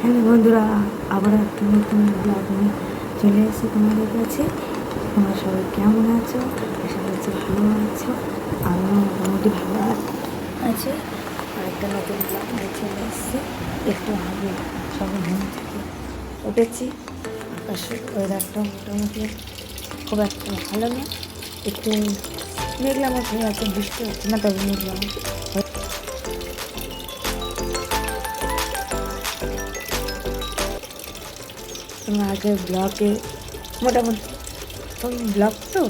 Hello বন্ধুরা আবার একটা নতুন ব্লগ নিয়ে চলে এসেছি তোমাদের কাছে। তোমরা সবাই কেমন আছো? আশা করছি ভালো আছো। আমিও মোটামুটি ভালো আছি। একটা নতুন ব্লগ নিয়ে চলে এসেছি। একটু আগে সবাই ঘুম থেকে উঠেছি। আকাশের ওয়েদারটা মোটামুটি খুব একটা ভালো না। একটু মেঘলা হয়ে আছে, বৃষ্টি হচ্ছে না, তবে মেঘলা। আগে ব্লগে মোটামুটি ব্লগ তো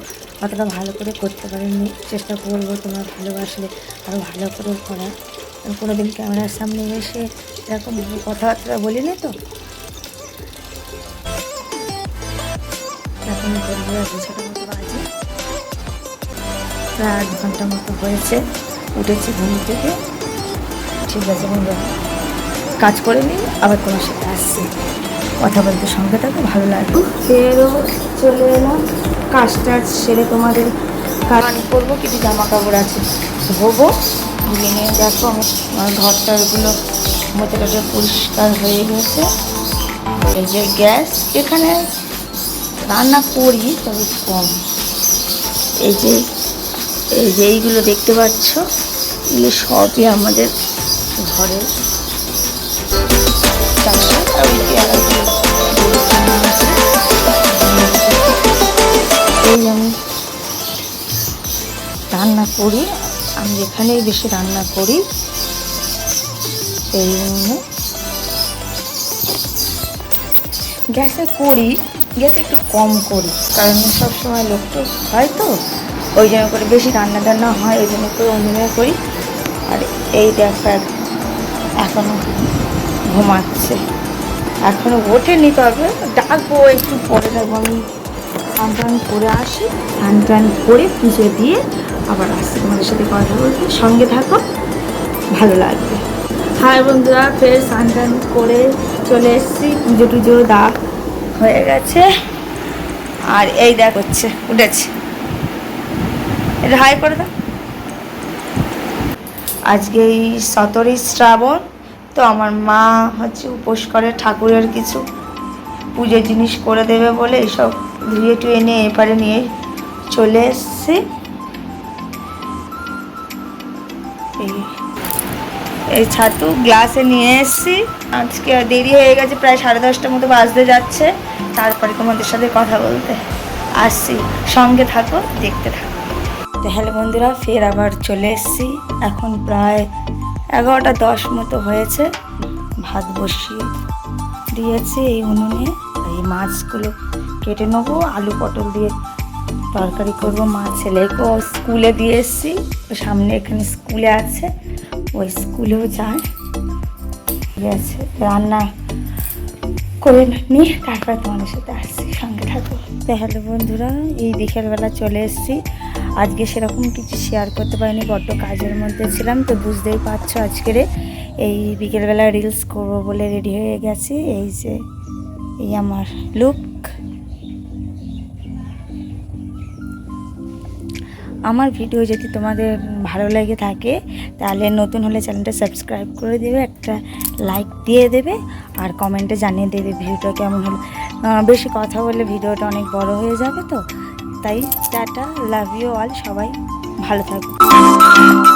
অতটা ভালো করে করতে পারিনি। চেষ্টা করব তোমরা ভালোবাসলে আরও ভালো করে করার। কোনো দিন ক্যামেরার সামনে এসে এরকম কথাবার্তা বলিনি তো। এখন প্রায় আধ ঘণ্টা মতো হয়েছে উঠেছি ঘুম থেকে। ঠিক আছে কাজ করে নিই, আবার তোমার সাথে আসছি। কথা বলতে সঙ্গে থাকো, ভালো লাগবে। ফেরও চলে এলাম কাজ টাজ সেরে তোমাদের কাজ করব, কিছু জামা কাপড় আছে। ধোবো, ধুয়ে নিয়ে দেখো আমি, আমার ঘরটা ওগুলো টতে পরিষ্কার হয়ে গেছে। এই যে গ্যাস, এখানে রান্না করি, তবে কম। এই যে এই যে এইগুলো দেখতে পাচ্ছ, এগুলো সবই আমাদের ঘরের এই আমি রান্না করি। আমি এখানেই বেশি রান্না করি। এই জন্য। গ্যাসে করি, গ্যাসে একটু কম করি, কারণ সবসময় লোক তো হয় তো, ওই জন্য করে বেশি রান্না টান্না হয় ওই জন্য করে অন্য করি। আর এই দেখো এক- এখনও ঘুমাচ্ছে। এখনও ওঠেনি তবে ডাকবো একটু পরে ডাকবো আমি। স্নান টান করে আসি, স্নান টান করে পুজো দিয়ে আবার আসছি তোমাদের সাথে কথা বলতে। সঙ্গে থাকো, ভালো লাগবে। হাই বন্ধুরা, ফের স্নান টান করে চলে এসেছি। পুজো টুজো দা হয়ে গেছে। আর এই দেখ হচ্ছে, উঠেছে। এটা হাই করে দাও। আজকে এই সতেরোই শ্রাবণ তো আমার মা হচ্ছে উপোস করে, ঠাকুরের কিছু পুজোর জিনিস করে দেবে বলে এসব ধুয়ে টুয়ে নিয়ে এপারে নিয়ে চলে এসছি। এই ছাতু গ্লাসে নিয়ে এসছি। আজকে দেরি হয়ে গেছে, প্রায় সাড়ে দশটার মতো বাজতে যাচ্ছে। তারপরে তোমাদের সাথে কথা বলতে আসছি। সঙ্গে থাকো, দেখতে থাকো। হ্যালো বন্ধুরা, ফের আবার চলে এসেছি। এখন প্রায় এগারোটা দশ মতো হয়েছে। ভাত বসিয়ে দিয়েছি এই উনুনে। এই মাছগুলো কেটে নেব, আলু পটল দিয়ে তরকারি করব। মা ছেলেকেও স্কুলে দিয়ে এসেছি। সামনে এখানে স্কুলে আছে। ওই স্কুলেও যায়। ঠিক আছে রান্না করে নিয়ে তারপর তোমাদের সাথে আসছি সঙ্গে থাকো। তো হ্যালো বন্ধুরা, এই বিকেলবেলা চলে এসেছি। আজকে সেরকম কিছু শেয়ার করতে পারিনি, বড্ড কাজের মধ্যে ছিলাম, তো বুঝতেই পারছ আজকের এই বিকেলবেলা রিলস করব বলে রেডি হয়ে গেছি, এই যে, এই আমার লুক আমার ভিডিও যদি তোমাদের ভালো লেগে থাকে, তাহলে নতুন হলে চ্যানেলটা সাবস্ক্রাইব করে দেবে, একটা লাইক দিয়ে দেবে, আর কমেন্টে জানিয়ে দেবে ভিডিওটা কেমন হলো। বেশি কথা বললে ভিডিওটা অনেক বড় হয়ে যাবে তো। তাই টাটা লাভ ইউ অল সবাই ভালো থাকবে